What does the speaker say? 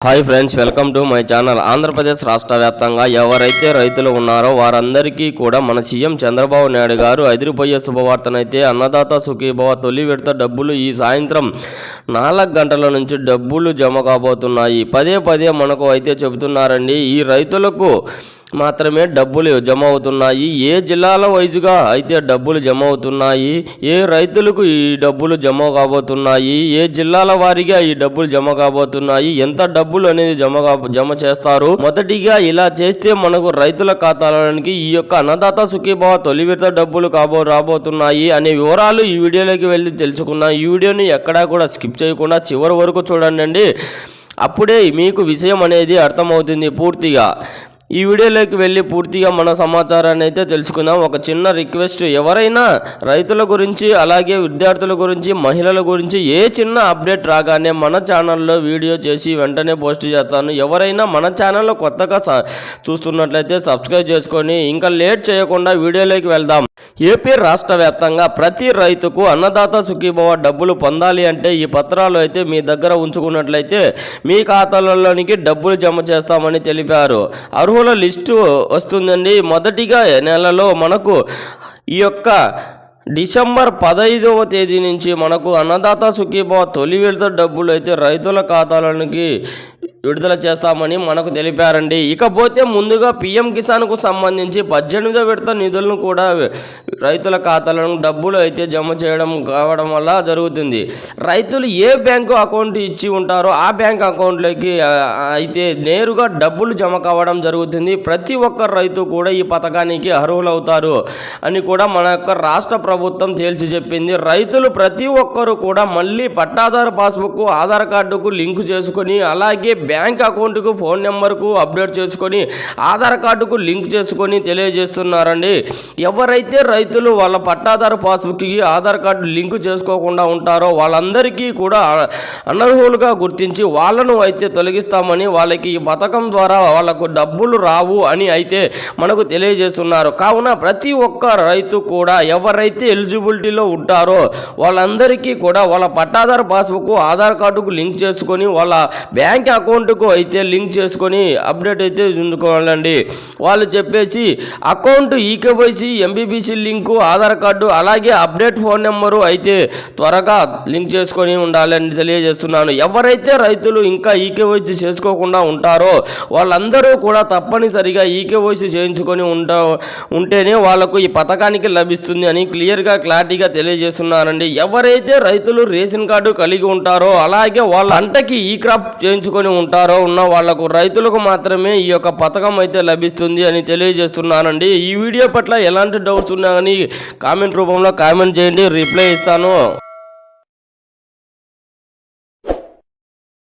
Hi friends welcome to my channel. Andhra Pradesh రాష్ట్ర వ్యాప్తంగా ఎవరైతే రైతులు ఉన్నారో వారందరికీ కూడా మన సీఎం చంద్రబాబు నాయుడు గారు అదిరిపోయే శుభవార్తనైతే అన్నదాత సుఖీభవ తొలి విడత డబ్బులు ఈ సాయంత్రం నాలుగు గంటల నుంచి డబ్బులు జమ కాబోతున్నాయి. పదే పదే మనకు అయితే చెబుతున్నారండి ఈ రైతులకు మాత్రమే డబ్బులు జమ అవుతున్నాయి ఏ జిల్లాల వైజుగా అయితే డబ్బులు జమ అవుతున్నాయి ఏ రైతులకు ఈ డబ్బులు జమ కాబోతున్నాయి ఏ జిల్లాల వారీగా ఈ డబ్బులు జమ కాబోతున్నాయి ఎంత డబ్బులు అనేది జమ కాబ- జమ చేస్తారు? మొదటిగా ఇలా చేస్తే మనకు రైతుల ఖాతాలోనికి ఈ యొక్క అన్నదాత సుఖీభావ తొలి విడత డబ్బులు కాబో రాబోతున్నాయి అనే వివరాలు ఈ వీడియోలోకి వెళ్ళి తెలుసుకున్నాం ఈ వీడియోని ఎక్కడా కూడా స్కిప్ చేయకుండా చివరి వరకు చూడండి అప్పుడే మీకు విషయం అనేది అర్థమవుతుంది పూర్తిగా. ఈ వీడియోలోకి వెళ్ళి పూర్తిగా మన సమాచారాన్ని అయితే తెలుసుకుందాం. ఒక చిన్న రిక్వెస్ట్ ఎవరైనా రైతుల గురించి అలాగే విద్యార్థుల గురించి మహిళల గురించి ఏ చిన్న అప్డేట్ రాగానే మన ఛానల్లో వీడియో చేసి వెంటనే పోస్ట్ చేస్తాను. ఎవరైనా మన ఛానల్లో కొత్తగా స- చూస్తున్నట్లయితే సబ్స్క్రైబ్ చేసుకొని ఇంకా లేట్ చేయకుండా వీడియోలోకి వెళ్దాం. ఏపీ రాష్ట్ర వ్యాప్తంగా ప్రతి రైతుకు అన్నదాత సుఖీభవ డబ్బులు పొందాలి అంటే ఈ పత్రాలు అయితే మీ దగ్గర ఉంచుకున్నట్లయితే మీ ఖాతాలలోనికి డబ్బులు జమ చేస్తామని తెలిపారు. అర్హుల లిస్టు వస్తుందండి. మొదటిగా నెలలో మనకు ఈ యొక్క డిసెంబర్ పదహైదవ తేదీ నుంచి మనకు అన్నదాత సుఖీభావ తొలి విడత డబ్బులు అయితే రైతుల ఖాతాలకి విడుదల చేస్తామని మనకు తెలిపారండి. ఇకపోతే ముందుగా పిఎం కిసాన్కు సంబంధించి పద్దెనిమిదో విడత నిధులను కూడా రైతుల ఖాతాలను డబ్బులు అయితే జమ చేయడం కావడం వల్ల జరుగుతుంది. రైతులు ఏ బ్యాంకు అకౌంట్ ఇచ్చి ఉంటారో ఆ బ్యాంక్ అకౌంట్లోకి అయితే నేరుగా డబ్బులు జమ కావడం జరుగుతుంది. ప్రతి ఒక్క రైతు కూడా ఈ పథకానికి అర్హులవుతారు అని కూడా మన యొక్క రాష్ట్ర ప్రభుత్వం తేల్చి చెప్పింది. రైతులు ప్రతి ఒక్కరూ కూడా మళ్ళీ పట్టాదారు పాస్బుక్ ఆధార్ కార్డుకు లింకు చేసుకొని అలాగే బ్యాంక్ బ్యాంక్ అకౌంట్కు ఫోన్ నెంబర్కు అప్డేట్ చేసుకొని ఆధార్ కార్డుకు లింక్ చేసుకొని తెలియజేస్తున్నారండి. ఎవరైతే రైతులు వాళ్ళ పట్టాదారు పాస్బుక్కి ఆధార్ కార్డు లింక్ చేసుకోకుండా ఉంటారో వాళ్ళందరికీ కూడా అనర్హులుగా గుర్తించి వాళ్ళను అయితే తొలగిస్తామని వాళ్ళకి ఈ పథకం ద్వారా వాళ్ళకు డబ్బులు రావు అని అయితే మనకు తెలియజేస్తున్నారు. కావున ప్రతి ఒక్క రైతు కూడా ఎవరైతే ఎలిజిబిలిటీలో ఉంటారో వాళ్ళందరికీ కూడా వాళ్ళ పట్టాదారు పాస్బుక్ ఆధార్ కార్డుకు లింక్ చేసుకొని వాళ్ళ బ్యాంక్ అకౌంట్ అకౌంట్కు అయితే లింక్ చేసుకొని అప్డేట్ అయితే ఉంచుకోవాలండి. వాళ్ళు చెప్పేసి అకౌంట్ ఈకేవైసీ ఎంబీబీసీ లింకు ఆధార్ కార్డు అలాగే అప్డేట్ ఫోన్ నెంబరు అయితే త్వరగా లింక్ చేసుకొని ఉండాలని తెలియజేస్తున్నాను. ఎవరైతే రైతులు ఇంకా ఈకేవైసీ చేసుకోకుండా ఉంటారో వాళ్ళందరూ కూడా తప్పనిసరిగా ఈకేవైసీ చేయించుకొని ఉంటా ఉంటేనే వాళ్ళకు ఈ పథకానికి లభిస్తుంది అని క్లియర్గా క్లారిటీగా తెలియజేస్తున్నారండి ఎవరైతే రైతులు రేషన్ కార్డు కలిగి ఉంటారో అలాగే వాళ్ళ అంటకి ఈ క్రాప్ చేయించుకొని ఉంటారు ఉన్న వాళ్ళకు రైతులకు మాత్రమే ఈ యొక్క పథకం అయితే లభిస్తుంది అని తెలియజేస్తున్నానండి. ఈ వీడియో పట్ల ఎలాంటి డౌట్స్ ఉన్నా కానీ కామెంట్ రూపంలో కామెంట్ చేయండి. రిప్లై ఇస్తాను.